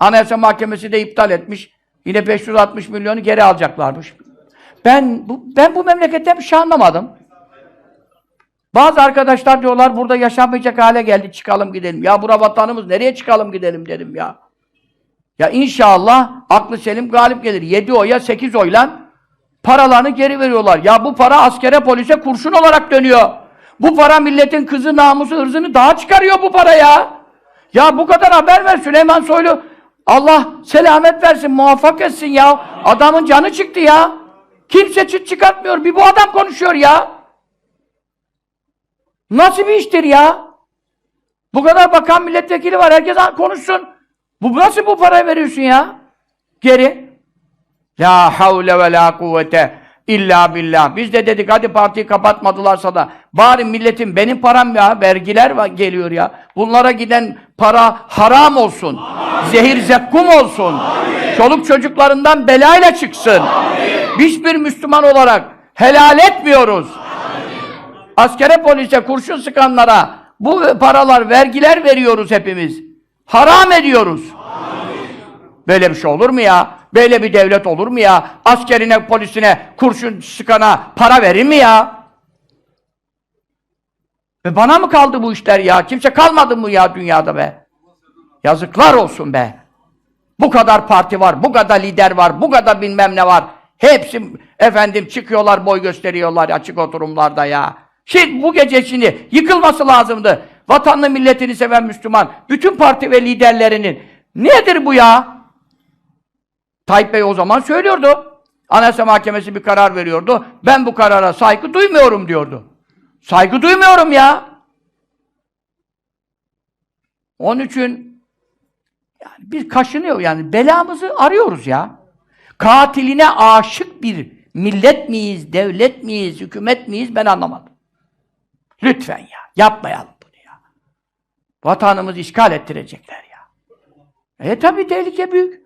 Anayasa Mahkemesi de iptal etmiş. Yine 560 milyonu geri alacaklarmış. Ben bu, ben bu memleketten bir şey anlamadım. Bazı arkadaşlar diyorlar burada yaşanmayacak hale geldi çıkalım gidelim. Ya bura vatanımız nereye çıkalım gidelim dedim ya. Ya inşallah aklı selim galip gelir. 7 oya 8 oyla paralarını geri veriyorlar. Ya bu para askere polise kurşun olarak dönüyor. Bu para milletin kızı namusu hırzını daha çıkarıyor bu para ya. Ya bu kadar haber ver Süleyman Soylu. Allah selamet versin, muvaffak etsin ya. Adamın canı çıktı ya. Kimse çıt çıkartmıyor. Bir bu adam konuşuyor ya. Nasıl bir iştir ya? Bu kadar bakan milletvekili var. Herkes konuşsun. Bu nasıl bu parayı veriyorsun ya? Geri. La havle ve la kuvvete illa billah. Biz de dedik hadi partiyi kapatmadılarsa da bari milletin benim param ya vergiler geliyor ya. Bunlara giden para haram olsun. Zehir zekkum olsun. Çoluk çocuklarından belayla çıksın. Hiçbir Müslüman olarak helal etmiyoruz. Askere polise kurşun sıkanlara bu paralar vergiler veriyoruz hepimiz. Haram ediyoruz. Böyle bir şey olur mu ya? Böyle bir devlet olur mu ya? Askerine, polisine, kurşun sıkana para verir mi ya? Ve bana mı kaldı bu işler ya? Kimse kalmadı mı ya dünyada be? Yazıklar olsun be. Bu kadar parti var, bu kadar lider var, bu kadar bilmem ne var. Hepsi efendim çıkıyorlar, boy gösteriyorlar açık oturumlarda ya. Şimdi bu gece şimdi yıkılması lazımdı. Vatanını, milletini seven Müslüman, bütün parti ve liderlerinin nedir bu ya? Tayyip Bey o zaman söylüyordu. Anayasa Mahkemesi bir karar veriyordu. Ben bu karara saygı duymuyorum diyordu. Saygı duymuyorum ya. Onun için yani biz kaşınıyor yani belamızı arıyoruz ya. Katiline aşık bir millet miyiz, devlet miyiz, hükümet miyiz ben anlamadım. Lütfen ya yapmayalım bunu ya. Vatanımızı işgal ettirecekler ya. E tabi tehlike büyük.